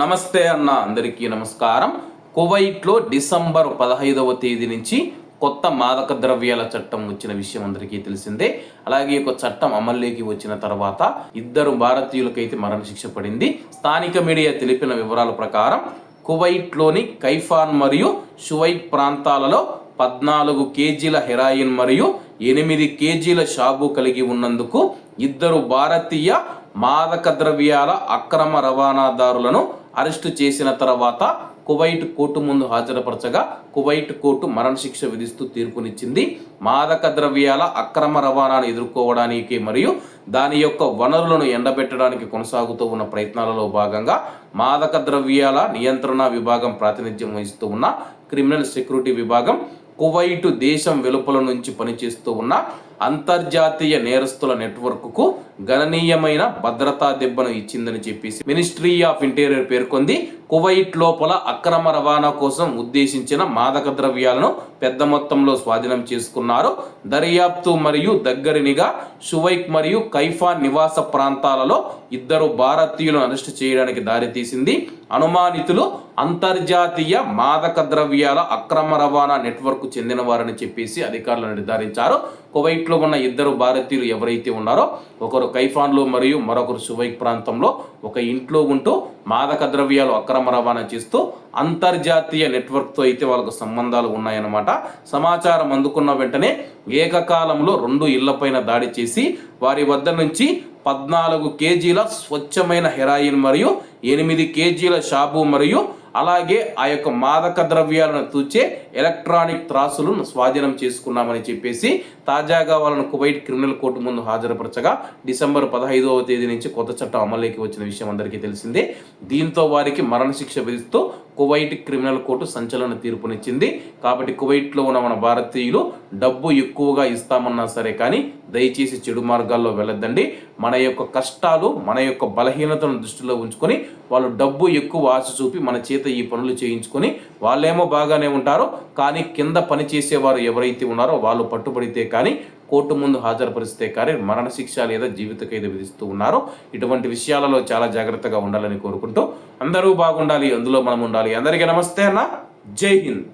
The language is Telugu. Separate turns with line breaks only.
నమస్తే అన్న అందరికీ నమస్కారం. కువైట్లో డిసెంబర్ పదహైదవ తేదీ నుంచి కొత్త మాదక ద్రవ్యాల చట్టం వచ్చిన విషయం అందరికీ తెలిసిందే. అలాగే ఒక చట్టం అమల్లోకి వచ్చిన తర్వాత ఇద్దరు భారతీయులకైతే మరణశిక్ష పడింది. స్థానిక మీడియా తెలిపిన వివరాల ప్రకారం కువైట్లోని కైఫాన్ మరియు షువైట్ ప్రాంతాలలో పద్నాలుగు కేజీల హెరాయిన్ మరియు ఎనిమిది కేజీల షాబు కలిగి ఉన్నందుకు ఇద్దరు భారతీయ మాదక ద్రవ్యాల అక్రమ రవాణాదారులను అరెస్టు చేసిన తర్వాత కువైట్ కోర్టు ముందు హాజరుపరచగా కువైట్ కోర్టు మరణశిక్ష విధిస్తూ తీర్పునిచ్చింది. మాదక ద్రవ్యాల అక్రమ రవాణాను ఎదుర్కోవడానికి మరియు దాని యొక్క వనరులను ఎండబెట్టడానికి కొనసాగుతూ ఉన్న ప్రయత్నాలలో భాగంగా మాదక ద్రవ్యాల నియంత్రణ విభాగం ప్రాతినిధ్యం వహిస్తూ ఉన్న క్రిమినల్ సెక్యూరిటీ విభాగం కువైటు దేశం వెలుపల నుంచి పనిచేస్తూ ఉన్న అంతర్జాతీయ నేరస్తుల నెట్వర్క్కు గణనీయమైన భద్రతా దెబ్బను ఇచ్చిందని చెప్పేసి మినిస్ట్రీ ఆఫ్ ఇంటీరియర్ పేర్కొంది. కువైట్ లోపల అక్రమ రవాణా కోసం ఉద్దేశించిన మాదక ద్రవ్యాలను పెద్ద మొత్తంలో స్వాధీనం చేసుకున్నారు. దర్యాప్తు మరియు దగ్గరినిగా షువైక్ మరియు కైఫా నివాస ప్రాంతాలలో ఇద్దరు భారతీయులను అరెస్టు చేయడానికి దారితీసింది. అనుమానితులు అంతర్జాతీయ మాదక ద్రవ్యాల అక్రమ రవాణా నెట్వర్క్ చెందినవారని చెప్పేసి అధికారులు నిర్ధారించారు. కువైట్లో ఉన్న ఇద్దరు భారతీయులు ఎవరైతే ఉన్నారో ఒకరు కైఫాన్లో మరియు మరొకరు సువైక్ ప్రాంతంలో ఒక ఇంట్లో ఉంటూ మాదక ద్రవ్యాలు అక్రమ రవాణా చేస్తూ అంతర్జాతీయ నెట్వర్క్తో అయితే వాళ్ళకు సంబంధాలు ఉన్నాయన్నమాట. సమాచారం అందుకున్న వెంటనే ఏకకాలంలో రెండు ఇళ్ళపైన దాడి చేసి వారి వద్ద నుంచి పద్నాలుగు కేజీల స్వచ్ఛమైన హెరాయిన్ మరియు ఎనిమిది కేజీల షాబు మరియు అలాగే ఆ యొక్క మాదక ద్రవ్యాలను తూచే ఎలక్ట్రానిక్ త్రాసులను స్వాధీనం చేసుకున్నామని చెప్పేసి తాజాగా వాళ్ళను కువైట్ క్రిమినల్ కోర్టు ముందు హాజరుపరచగా డిసెంబర్ పదహైదవ తేదీ నుంచి కొత్త చట్టం అమలులోకి వచ్చిన విషయం అందరికీ తెలిసిందే. దీంతో వారికి మరణశిక్ష విధిస్తూ కువైట్ క్రిమినల్ కోర్టు సంచలన తీర్పునిచ్చింది. కాబట్టి కువైట్లో ఉన్న మన భారతీయులు డబ్బు ఎక్కువగా ఇస్తామన్నా సరే కానీ దయచేసి చెడు మార్గాల్లో వెళ్ళొద్దండి. మన యొక్క కష్టాలు మన యొక్క బలహీనతను దృష్టిలో ఉంచుకొని వాళ్ళు డబ్బు ఎక్కువ ఆశ చూపి మన చేత ఈ పనులు చేయించుకొని వాళ్ళేమో బాగానే ఉంటారు. కానీ కింద పని చేసేవారు ఎవరైతే ఉన్నారో వాళ్ళు పట్టుబడితే కానీ కోర్టు ముందు హాజరుపరిస్తే కానీ మరణశిక్ష లేదా జీవిత ఖైదు విధిస్తూ ఉన్నారు ఇటువంటి విషయాలలో చాలా జాగ్రత్తగా ఉండాలని కోరుకుంటూ అందరూ బాగుండాలి అందులో మనం ఉండాలి. అందరికీ నమస్తే అన్న. జై హింద్.